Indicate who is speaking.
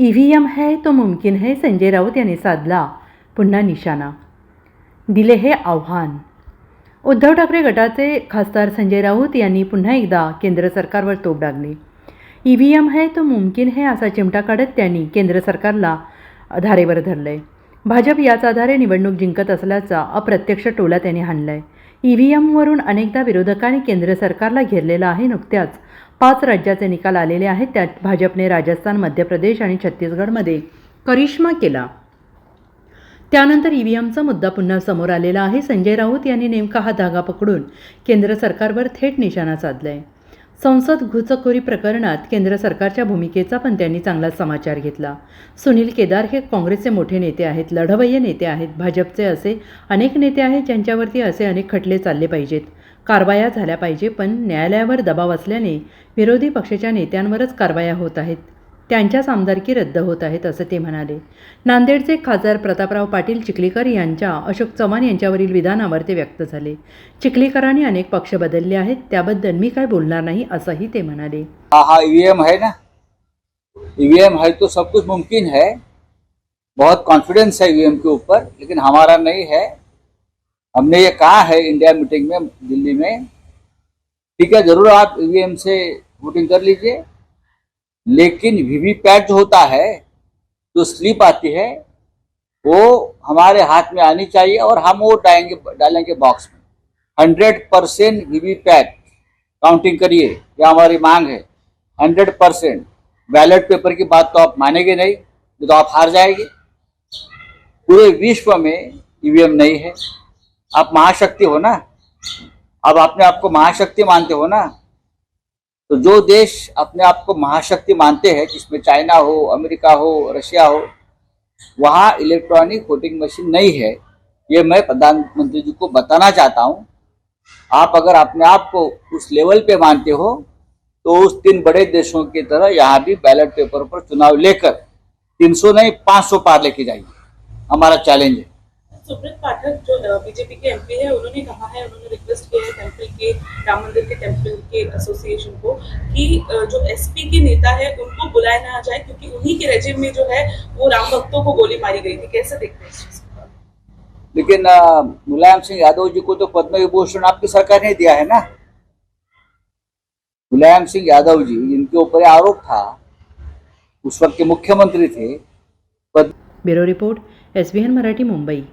Speaker 1: E V M है तो मुमकिन है संजय राऊत यांनी साधला पुन्हा निशाणा. दिले हे आव्हान. उद्धव ठाकरे गटाचे खासदार संजय राऊत यांनी पुन्हा एकदा केंद्र सरकारवर तोप डागली. ई व्ही एम है तो मुमकिन है असा चिमटा काढत त्यांनी केंद्र सरकारला धारेवर धरलंय भाजप याच आधारे निवडणूक जिंकत असल्याचा अप्रत्यक्ष टोला त्यांनी हाणलाय. ई व्ही एमवरून अनेकदा विरोधकांनी केंद्र सरकारला घेरलेलं आहे नुकत्याच पाच राज्याचे निकाल आलेले आहेत. त्यात भाजपने राजस्थान मध्य प्रदेश आणि छत्तीसगडमध्ये करिश्मा केला. त्यानंतर ई व्ही एमचा मुद्दा पुन्हा समोर आलेला आहे. संजय राऊत यांनी नेमका हा धागा पकडून केंद्र सरकारवर थेट निशाणा साधलाय. संसद घुसखोरी प्रकरणात केंद्र सरकारच्या भूमिकेचा पण त्यांनी चांगला समाचार घेतला. सुनील केदार हे काँग्रेसचे मोठे नेते आहेत लढवय्य नेते आहेत भाजपचे असे अनेक नेते आहेत ज्यांच्यावरती असे अनेक खटले चालले पाहिजेत. कारवाया झाल्या पाहिजे पण न्यायालयावर दबाव असल्याने विरोधी पक्षाच्या नेत्यांवरच कारवाया होत आहेत. त्यांच्याच आमदारकी रद्द होत आहेत असं ते म्हणाले. नांदेडचे खासदार प्रतापराव पाटील चिखलीकर यांच्या अशोक चव्हाण यांच्यावरील विधानावर ते व्यक्त झाले. चिखलीकरांनी अनेक पक्ष बदलले आहेत त्याबद्दल मी काय बोलणार नाही असंही ते म्हणाले.
Speaker 2: हा हाँ ईवीएम है ना? ईवीएम है तो सब कुछ मुमकिन है. बहुत कॉन्फिडेंस है ईवीएम के ऊपर लेकिन हमारा नहीं है. हमने ये कहा है इंडिया मीटिंग में, दिल्ली में। ठीक है, ज़रूर आप ईवीएम से वोटिंग कर लीजिए। लेकिन वीवीपैट जो होता है, जो स्लिप आती है, वो हमारे हाथ में आनी चाहिए और हम वो डालेंगे डालेंगे बॉक्स में। हंड्रेड परसेंट वीवीपैट काउंटिंग करिए, ये हमारी मांग है। हंड्रेड परसेंट बैलेट पेपर की बात तो आप मानेंगे नहीं तो आप हार जाएँगे। पूरे विश्व में ईवीएम नहीं है। आप महाशक्ति हो ना? अब अपने आप को महाशक्ति मानते हो ना? तो जो देश अपने आप को महाशक्ति मानते हैं, जिसमें चाइना हो, अमेरिका हो, रशिया हो, वहाँ इलेक्ट्रॉनिक वोटिंग मशीन नहीं है। ये मैं प्रधानमंत्री जी को बताना चाहता हूँ। आप अगर अपने आप को उस लेवल पे मानते हो तो उस तीन बड़े देशों की तरह यहाँ भी बैलेट पेपर पर चुनाव लेकर 300 नहीं 500 पार लेके जाइए। हमारा चैलेंज है।
Speaker 3: सुब्रत पाठक जो बीजेपी के एमपी है उन्होंने कहा है उन्होंने रिक्वेस्ट किया है टेंपल के राम मंदिर के टेंपल के एसोसिएशन को कि जो एसपी के नेता है उनको बुलाया ना जाए क्योंकि उन्हीं के रेजिम में जो है वो राम भक्तों को गोली मारी गई थी। कैसे देखते हैं इस चीज़
Speaker 2: लेकिन मुलायम सिंह यादव जी को तो पद्म विभूषण आपकी सरकार ने दिया है ना? मुलायम सिंह यादव जी इनके ऊपर आरोप था उस वक्त के मुख्यमंत्री थे पद
Speaker 1: bureau report SBN Marathi Mumbai.